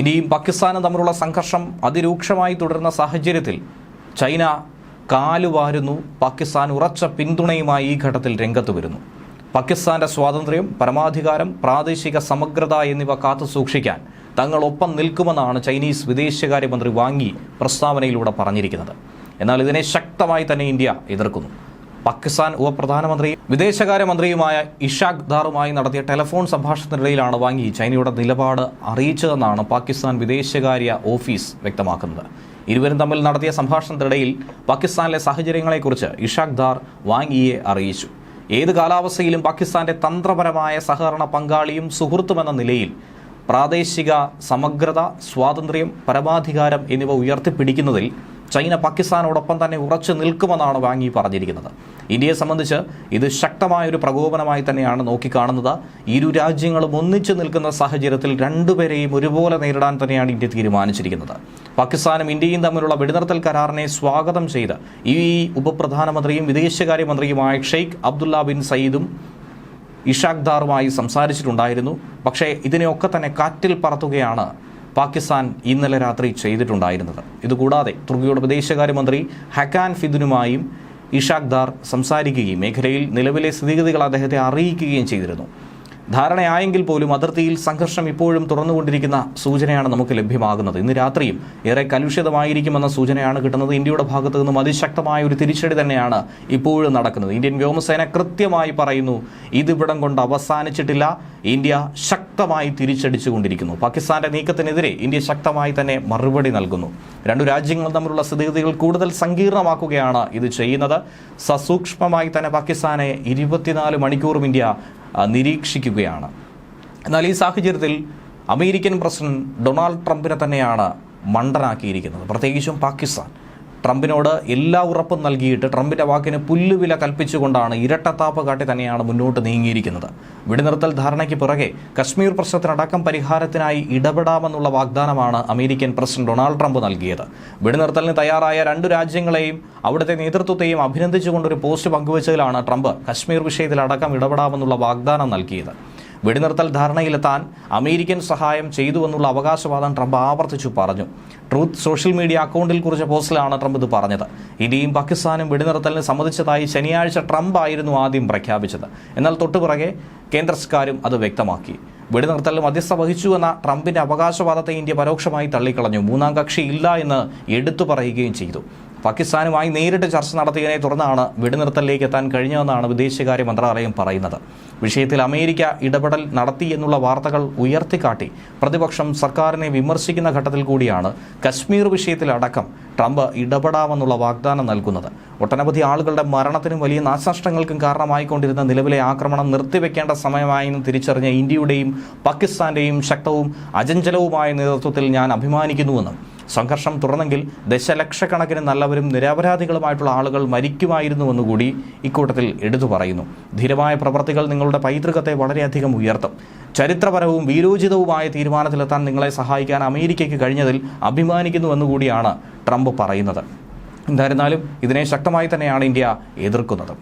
ഇന്ത്യയും പാകിസ്ഥാനും തമ്മിലുള്ള സംഘർഷം അതിരൂക്ഷമായി തുടരുന്ന സാഹചര്യത്തിൽ ചൈന കാലുവാരുന്നു പാകിസ്ഥാൻ ഉറച്ച പിന്തുണയുമായി ഈ ഘട്ടത്തിൽ രംഗത്ത് വരുന്നു. പാകിസ്ഥാന്റെ സ്വാതന്ത്ര്യം പരമാധികാരം പ്രാദേശിക സമഗ്രത എന്നിവ കാത്തു സൂക്ഷിക്കാൻ തങ്ങളൊപ്പം നിൽക്കുമെന്നാണ് ചൈനീസ് വിദേശകാര്യമന്ത്രി വാങ്ങി പ്രസ്താവനയിലൂടെ പറഞ്ഞിരിക്കുന്നത്. എന്നാൽ ഇതിനെ ശക്തമായി തന്നെ ഇന്ത്യ എതിർക്കുന്നു. പാകിസ്ഥാൻ ഉപപ്രധാനമന്ത്രി വിദേശകാര്യമന്ത്രിയുമായ ഇഷാഖ് ദാറുമായി നടത്തിയ ടെലിഫോൺ സംഭാഷണത്തിനിടയിലാണ് വാങ്ങി ചൈനയുടെ നിലപാട് അറിയിച്ചതെന്നാണ് പാകിസ്ഥാൻ വിദേശകാര്യ ഓഫീസ് വ്യക്തമാക്കുന്നത്. ഇരുവരും തമ്മിൽ നടത്തിയ സംഭാഷണത്തിനിടയിൽ പാകിസ്ഥാനിലെ സാഹചര്യങ്ങളെക്കുറിച്ച് ഇഷാഖ് ദാർ വാങ്ങിയെ അറിയിച്ചു. ഏത് കാലാവസ്ഥയിലും പാകിസ്ഥാന്റെ തന്ത്രപരമായ സഹകരണ പങ്കാളിയും സുഹൃത്തുമെന്ന നിലയിൽ പ്രാദേശിക സമഗ്രത സ്വാതന്ത്ര്യം പരമാധികാരം എന്നിവ ഉയർത്തിപ്പിടിക്കുന്നതിൽ ചൈന പാകിസ്ഥാനോടൊപ്പം തന്നെ ഉറച്ചു നിൽക്കുമെന്നാണ് വാങ്ങി പറഞ്ഞിരിക്കുന്നത്. ഇന്ത്യയെ സംബന്ധിച്ച് ഇത് ശക്തമായൊരു പ്രകോപനമായി തന്നെയാണ് നോക്കിക്കാണുന്നത്. ഇരു രാജ്യങ്ങളും ഒന്നിച്ചു നിൽക്കുന്ന സാഹചര്യത്തിൽ രണ്ടുപേരെയും ഒരുപോലെ നേരിടാൻ തന്നെയാണ് ഇന്ത്യ തീരുമാനിച്ചിരിക്കുന്നത്. പാകിസ്ഥാനും ഇന്ത്യയും തമ്മിലുള്ള വെടിനിർത്തൽ കരാറിനെ സ്വാഗതം ചെയ്ത് ഈ ഉപപ്രധാനമന്ത്രിയും വിദേശകാര്യമന്ത്രിയുമായ ഷെയ്ഖ് അബ്ദുല്ല ബിൻ സയ്യിദും ഇഷാഖ്ദാറുമായി സംസാരിച്ചിട്ടുണ്ടായിരുന്നു. പക്ഷേ ഇതിനെയൊക്കെ തന്നെ കാറ്റിൽ പറത്തുകയാണ് പാകിസ്ഥാൻ ഇന്നലെ രാത്രി ചെയ്തിട്ടുണ്ടായിരുന്നത്. ഇതുകൂടാതെ തുർക്കിയുടെ വിദേശകാര്യമന്ത്രി ഹക്കാൻ ഫിദുനുമായും ഇഷാഖ് ദാർ സംസാരിക്കുകയും മേഖലയിൽ നിലവിലെ സ്ഥിതിഗതികൾ അദ്ദേഹത്തെ അറിയിക്കുകയും ചെയ്തിരുന്നു. ധാരണയായെങ്കിൽ പോലും അതിർത്തിയിൽ സംഘർഷം ഇപ്പോഴും തുറന്നുകൊണ്ടിരിക്കുന്ന സൂചനയാണ് നമുക്ക് ലഭ്യമാകുന്നത്. ഇന്ന് രാത്രിയും ഏറെ കലുഷിതമായിരിക്കുമെന്ന സൂചനയാണ് കിട്ടുന്നത്. ഇന്ത്യയുടെ ഭാഗത്തു നിന്നും അതിശക്തമായ ഒരു തിരിച്ചടി തന്നെയാണ് ഇപ്പോഴും നടക്കുന്നത്. ഇന്ത്യൻ വ്യോമസേന കൃത്യമായി പറയുന്നു ഇതിവിടം കൊണ്ട് അവസാനിച്ചിട്ടില്ല. ഇന്ത്യ ശക്തമായി തിരിച്ചടിച്ചുകൊണ്ടിരിക്കുന്നു. പാകിസ്ഥാന്റെ നീക്കത്തിനെതിരെ ഇന്ത്യ ശക്തമായി തന്നെ മറുപടി നൽകുന്നു. രണ്ടു രാജ്യങ്ങൾ തമ്മിലുള്ള സ്ഥിതിഗതികൾ കൂടുതൽ സങ്കീർണമാക്കുകയാണ് ഇത് ചെയ്യുന്നത്. സസൂക്ഷ്മമായി തന്നെ പാകിസ്ഥാനെ ഇരുപത്തിനാല് മണിക്കൂറും ഇന്ത്യ നിരീക്ഷിക്കുകയാണ്. എന്നാൽ ഈ സാഹചര്യത്തിൽ അമേരിക്കൻ പ്രസിഡന്റ് ഡൊണാൾഡ് ട്രംപിനെ തന്നെയാണ് മണ്ടനാക്കിയിരിക്കുന്നത്. പ്രത്യേകിച്ചും പാകിസ്ഥാൻ. ട്രംപിനോട് എല്ലാ ഉറപ്പും നൽകിയിട്ട് ട്രംപിന്റെ വാക്കിന് പുല്ലുവില കൽപ്പിച്ചുകൊണ്ടാണ് ഇരട്ടത്താപ്പ് കാട്ടി തന്നെയാണ് മുന്നോട്ട് നീങ്ങിയിരിക്കുന്നത്. വെടിനിർത്തൽ ധാരണയ്ക്ക് പിറകെ കശ്മീർ പ്രശ്നത്തിനടക്കം പരിഹാരത്തിനായി ഇടപെടാമെന്നുള്ള വാഗ്ദാനമാണ് അമേരിക്കൻ പ്രസിഡന്റ് ഡൊണാൾഡ് ട്രംപ് നൽകിയത്. വെടിനിർത്തലിന് തയ്യാറായ രണ്ടു രാജ്യങ്ങളെയും അവിടുത്തെ നേതൃത്വത്തെയും അഭിനന്ദിച്ചുകൊണ്ടൊരു പോസ്റ്റ് പങ്കുവച്ചതിലാണ് ട്രംപ് കശ്മീർ വിഷയത്തിലടക്കം ഇടപെടാമെന്നുള്ള വാഗ്ദാനം നൽകിയത്. വെടിനിർത്തൽ ധാരണയിലെത്താൻ അമേരിക്കൻ സഹായം ചെയ്തുവെന്നുള്ള അവകാശവാദം ട്രംപ് ആവർത്തിച്ചു പറഞ്ഞു. ട്രൂത്ത് സോഷ്യൽ മീഡിയ അക്കൗണ്ടിൽ കുറിച്ച പോസ്റ്റിലാണ് ട്രംപ് ഇത് പറഞ്ഞത്. ഇന്ത്യയും പാകിസ്ഥാനും വെടിനിർത്തലിന് സമ്മതിച്ചതായി ശനിയാഴ്ച ട്രംപ് ആയിരുന്നു ആദ്യം പ്രഖ്യാപിച്ചത്. എന്നാൽ തൊട്ടുപിറകെ കേന്ദ്ര സർക്കാരും അത് വ്യക്തമാക്കി. വെടിനിർത്തലിൽ മധ്യസ്ഥ വഹിച്ചുവെന്ന ട്രംപിന്റെ അവകാശവാദത്തെ ഇന്ത്യ പരോക്ഷമായി തള്ളിക്കളഞ്ഞു. മൂന്നാം കക്ഷി ഇല്ല എന്ന് എടുത്തു പറയുകയും ചെയ്തു. പാകിസ്ഥാനുമായി നേരിട്ട് ചർച്ച നടത്തിയതിനെ തുടർന്നാണ് വെടിനിർത്തലിലേക്ക് എത്താൻ കഴിഞ്ഞതെന്നാണ് വിദേശകാര്യ മന്ത്രാലയം പറയുന്നത്. വിഷയത്തിൽ അമേരിക്ക ഇടപെടൽ നടത്തി എന്നുള്ള വാർത്തകൾ ഉയർത്തിക്കാട്ടി പ്രതിപക്ഷം സർക്കാരിനെ വിമർശിക്കുന്ന ഘട്ടത്തിൽ കൂടിയാണ് കശ്മീർ വിഷയത്തിലടക്കം ട്രംപ് ഇടപെടാമെന്നുള്ള വാഗ്ദാനം നൽകുന്നത്. ഒട്ടനവധി ആളുകളുടെ മരണത്തിനും വലിയ നാശനഷ്ടങ്ങൾക്കും കാരണമായിക്കൊണ്ടിരുന്ന നിലവിലെ ആക്രമണം നിർത്തിവെക്കേണ്ട സമയമായെന്ന് തിരിച്ചറിഞ്ഞ ഇന്ത്യയുടെയും പാകിസ്ഥാന്റെയും ശക്തവും അചഞ്ചലവുമായ നേതൃത്വത്തിൽ ഞാൻ അഭിമാനിക്കുന്നുവെന്നും സംഘർഷം തുടർന്നെങ്കിൽ ദശലക്ഷക്കണക്കിന് നല്ലവരും നിരപരാധികളുമായിട്ടുള്ള ആളുകൾ മരിക്കുമായിരുന്നുവെന്നുകൂടി ഇക്കൂട്ടത്തിൽ എടുത്തു പറയുന്നു. ധീരമായ പ്രവർത്തികൾ നിങ്ങളുടെ പൈതൃകത്തെ വളരെയധികം ഉയർത്തും. ചരിത്രപരവും വീരോചിതവുമായ തീരുമാനത്തിലെത്താൻ നിങ്ങളെ സഹായിക്കാൻ അമേരിക്കയ്ക്ക് കഴിഞ്ഞതിൽ അഭിമാനിക്കുന്നുവെന്നുകൂടിയാണ് ട്രംപ് പറയുന്നത്. എന്തായിരുന്നാലും ഇതിനെ ശക്തമായി തന്നെയാണ് ഇന്ത്യ എതിർക്കുന്നത്.